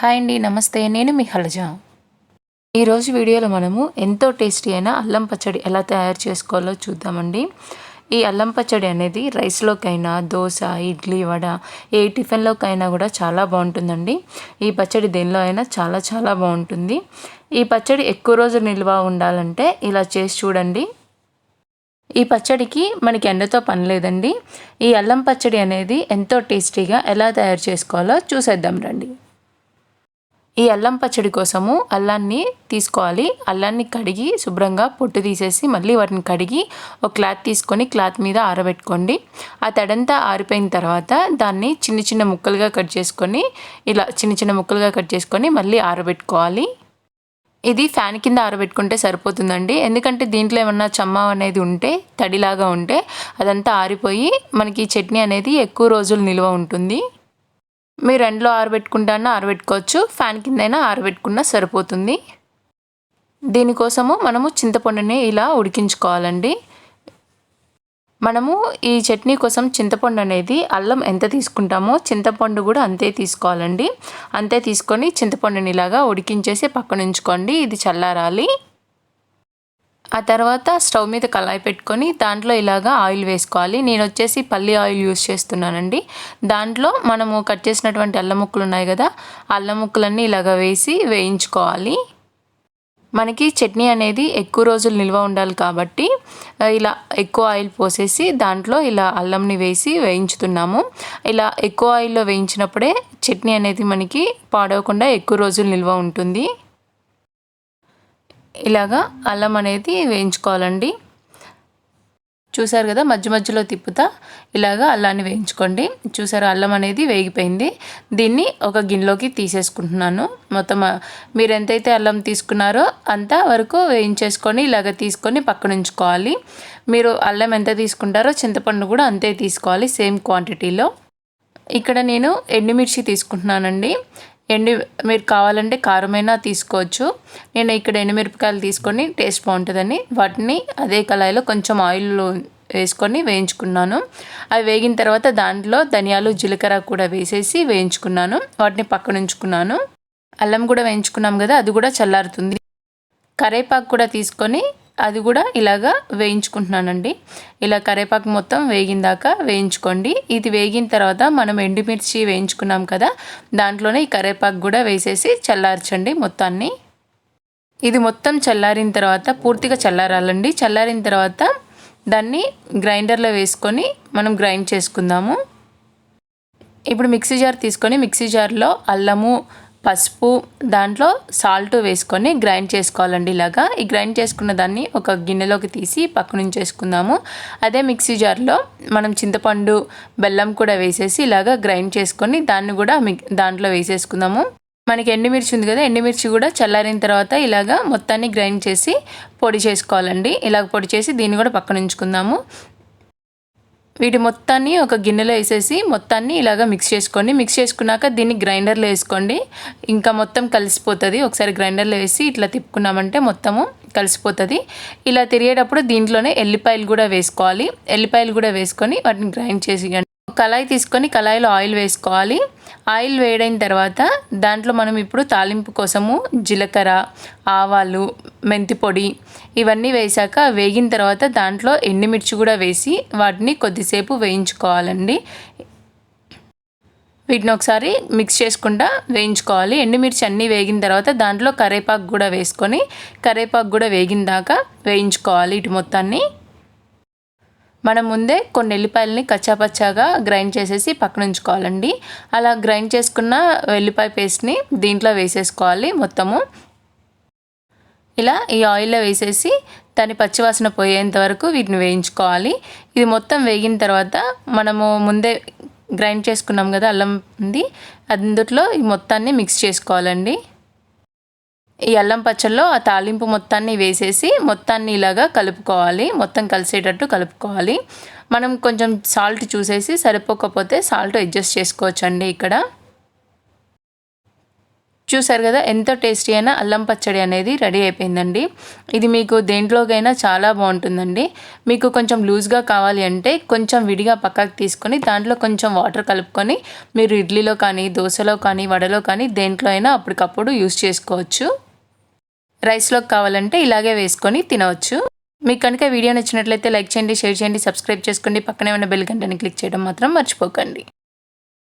Hi అండి నమస్తే. నేను మీ హలజ. ఈరోజు వీడియోలో మనము ఎంతో టేస్టీ అయిన అల్లం పచ్చడి ఎలా తయారు చేసుకోవాలో చూద్దామండి. ఈ అల్లం పచ్చడి అనేది రైస్లోకైనా దోశ ఇడ్లీ వడ ఏ టిఫిన్లోకైనా కూడా చాలా బాగుంటుందండి. ఈ పచ్చడి దేనిలో అయినా చాలా చాలా బాగుంటుంది. ఈ పచ్చడి ఎక్కువ రోజులు నిల్వ ఉండాలంటే ఇలా చేసి చూడండి. ఈ పచ్చడికి మనకి ఎండతో పని లేదండి. ఈ అల్లం పచ్చడి అనేది ఎంతో టేస్టీగా ఎలా తయారు చేసుకోవాలో చూసేద్దాం రండి. ఈ అల్లం పచ్చడి కోసము అల్లాన్ని తీసుకోవాలి. అల్లాన్ని కడిగి శుభ్రంగా పొట్టు తీసేసి మళ్ళీ వాటిని కడిగి ఒక క్లాత్ తీసుకొని క్లాత్ మీద ఆరబెట్టుకోండి. ఆ తడంతా ఆరిపోయిన తర్వాత దాన్ని చిన్న చిన్న ముక్కలుగా కట్ చేసుకొని ఇలా చిన్న చిన్న ముక్కలుగా కట్ చేసుకొని మళ్ళీ ఆరబెట్టుకోవాలి. ఇది ఫ్యాన్ కింద ఆరబెట్టుకుంటే సరిపోతుందండి. ఎందుకంటే దీంట్లో ఏమన్నా చమ్మ అనేది ఉంటే తడిలాగా ఉంటే అదంతా ఆరిపోయి మనకి చట్నీ అనేది ఎక్కువ రోజులు నిల్వ ఉంటుంది. మీరు ఎండలో ఆరబెట్టుకుంటానా ఆరబెట్టుకోవచ్చు ఫ్యాన్ కిందైనా ఆరబెట్టుకున్నా సరిపోతుంది. దీనికోసము మనము చింతపండుని ఇలా ఉడికించుకోవాలండి. మనము ఈ చట్నీ కోసం చింతపండు అనేది అల్లం ఎంత తీసుకుంటామో చింతపండు కూడా అంతే తీసుకోవాలండి. అంతే తీసుకొని చింతపండుని ఇలాగా ఉడికించేసి పక్కన ఉంచుకోండి ఇది చల్లారాలి. ఆ తర్వాత స్టవ్ మీద కళాయి పెట్టుకొని దాంట్లో ఇలాగా ఆయిల్ వేసుకోవాలి. నేను వచ్చేసి పల్లి ఆయిల్ యూస్ చేస్తున్నానండి. దాంట్లో మనము కట్ చేసినటువంటి అల్లం ముక్కలు ఉన్నాయి కదా అల్లం ముక్కలన్నీ ఇలాగ వేసి వేయించుకోవాలి. మనకి చట్నీ అనేది ఎక్కువ రోజులు నిల్వ ఉండాలి కాబట్టి ఇలా ఎక్కువ ఆయిల్ పోసేసి దాంట్లో ఇలా అల్లంని వేసి వేయించుతున్నాము. ఇలా ఎక్కువ ఆయిల్లో వేయించినప్పుడే చట్నీ అనేది మనకి పాడవకుండా ఎక్కువ రోజులు నిల్వ ఉంటుంది. ఇలాగా అల్లం అనేది వేయించుకోవాలండి. చూసారు కదా మధ్య మధ్యలో తిప్పుతా ఇలాగా అల్లాన్ని వేయించుకోండి. చూసారు అల్లం అనేది వేగిపోయింది. దీన్ని ఒక గిన్నెలోకి తీసేసుకుంటున్నాను. మొత్తం మీరు ఎంతైతే అల్లం తీసుకున్నారో అంత వరకు వేయించేసుకొని ఇలాగ తీసుకొని పక్కన ఉంచుకోవాలి. మీరు అల్లం ఎంత తీసుకుంటారో చింతపండు కూడా అంతే తీసుకోవాలి సేమ్ క్వాంటిటీలో. ఇక్కడ నేను ఎండుమిర్చి తీసుకుంటున్నానండి. ఎండి మీరు కావాలంటే కారమైనా తీసుకోవచ్చు. నేను ఇక్కడ ఎండుమిరపకాయలు తీసుకొని టేస్ట్ బాగుంటుందని వాటిని అదే కళాయిలో కొంచెం ఆయిల్ వేసుకొని వేయించుకున్నాను. అవి వేగిన తర్వాత దాంట్లో ధనియాలు జీలకర్ర కూడా వేసేసి వేయించుకున్నాను. వాటిని పక్కన ఉంచుకున్నాను. అల్లం కూడా వేయించుకున్నాం కదా అది కూడా చల్లారుతుంది. కరేపాకు కూడా తీసుకొని అది కూడా ఇలాగా వేయించుకుంటున్నానండి. ఇలా కరేపాకు మొత్తం వేగిందాక వేయించుకోండి. ఇది వేగిన తర్వాత మనం ఎండుమిర్చి వేయించుకున్నాం కదా దాంట్లోనే ఈ కరేపాకు కూడా వేసేసి చల్లార్చండి మొత్తాన్ని. ఇది మొత్తం చల్లారిన తర్వాత పూర్తిగా చల్లారాలండి. చల్లారిన తర్వాత దాన్ని గ్రైండర్లో వేసుకొని మనం గ్రైండ్ చేసుకుందాము. ఇప్పుడు మిక్సీ జార్ తీసుకొని మిక్సీ జార్లో అల్లము పసుపు దాంట్లో సాల్ట్ వేసుకొని గ్రైండ్ చేసుకోవాలండి ఇలాగా. ఈ గ్రైండ్ చేసుకున్న దాన్ని ఒక గిన్నెలోకి తీసి పక్కనుంచి చేసుకుందాము. అదే మిక్సీ జార్లో మనం చింతపండు బెల్లం కూడా వేసేసి ఇలాగా గ్రైండ్ చేసుకొని దాన్ని కూడా దాంట్లో వేసేసుకుందాము. మనకి ఎండుమిర్చి ఉంది కదా ఎండుమిర్చి కూడా చల్లారిన తర్వాత ఇలాగా మొత్తాన్ని గ్రైండ్ చేసి పొడి చేసుకోవాలండి. ఇలాగ పొడి చేసి దీన్ని కూడా పక్కన ఉంచుకుందాము వీటి మొత్తాన్ని ఒక గిన్నెలో వేసేసి మొత్తాన్ని ఇలాగ మిక్స్ చేసుకోండి. మిక్స్ చేసుకున్నాక దీన్ని గ్రైండర్లో వేసుకోండి. ఇంకా మొత్తం కలిసిపోతుంది. ఒకసారి గ్రైండర్లో వేసి ఇట్లా తిప్పుకున్నామంటే మొత్తము కలిసిపోతుంది. ఇలా తిరిగేటప్పుడు దీంట్లోనే ఎల్లిపాయలు కూడా వేసుకోవాలి. ఎల్లిపాయలు కూడా వేసుకొని వాటిని గ్రైండ్ చేసి కళాయి తీసుకొని కళాయిలో ఆయిల్ వేసుకోవాలి. ఆయిల్ వేడైన తర్వాత దాంట్లో మనం ఇప్పుడు తాలింపు కోసము జీలకర్ర ఆవాలు మెంతి పొడి ఇవన్నీ వేసాక వేగిన తర్వాత దాంట్లో ఎండుమిర్చి కూడా వేసి వాటిని కొద్దిసేపు వేయించుకోవాలండి. వీటిని ఒకసారి మిక్స్ చేసుకుంటా వేయించుకోవాలి. ఎండుమిర్చి అన్నీ వేగిన తర్వాత దాంట్లో కరేపాకు కూడా వేసుకొని కరేపాకు కూడా వేగిన దాకా వేయించుకోవాలి ఇటు మొత్తాన్ని. మనం ముందే కొన్ని ఎల్లిపాయలని కచ్చాపచ్చాగా గ్రైండ్ చేసేసి పక్కన ఉంచుకోవాలండి. అలా గ్రైండ్ చేసుకున్న ఎల్లిపాయ పేస్ట్ని దీంట్లో వేసేసుకోవాలి మొత్తము. ఇలా ఈ ఆయిల్లో వేసేసి దాని పచ్చివాసన పోయేంత వరకు వీటిని వేయించుకోవాలి. ఇది మొత్తం వేగిన తర్వాత మనము ముందే గ్రైండ్ చేసుకున్నాం కదా అల్లం ఉంది. అందుట్లో ఈ మొత్తాన్ని మిక్స్ చేసుకోవాలండి. ఈ అల్లం పచ్చల్లో ఆ తాలింపు మొత్తాన్ని వేసేసి మొత్తాన్ని ఇలాగా కలుపుకోవాలి. మొత్తం కలిసేటట్టు కలుపుకోవాలి. మనం కొంచెం సాల్ట్ చూసేసి సరిపోకపోతే సాల్ట్ అడ్జస్ట్ చేసుకోవచ్చండి ఇక్కడ. చూసారు కదా ఎంతో టేస్టీ అయినా అల్లం పచ్చడి అనేది రెడీ అయిపోయిందండి. ఇది మీకు దేంట్లోకైనా చాలా బాగుంటుందండి. మీకు కొంచెం లూజ్గా కావాలి అంటే కొంచెం విడిగా పక్కకు తీసుకొని దాంట్లో కొంచెం వాటర్ కలుపుకొని మీరు ఇడ్లీలో కానీ దోశలో కానీ వడలో కానీ దేంట్లో అయినా అప్పటికప్పుడు యూస్ చేసుకోవచ్చు. రైస్లోకి కావాలంటే ఇలాగే వేసుకొని తినవచ్చు. మీకు కనుక వీడియో నచ్చినట్లయితే లైక్ చేయండి షేర్ చేయండి సబ్స్క్రైబ్ చేసుకోండి. పక్కనే ఉన్న బెల్ గంటని క్లిక్ చేయడం మాత్రం మర్చిపోకండి.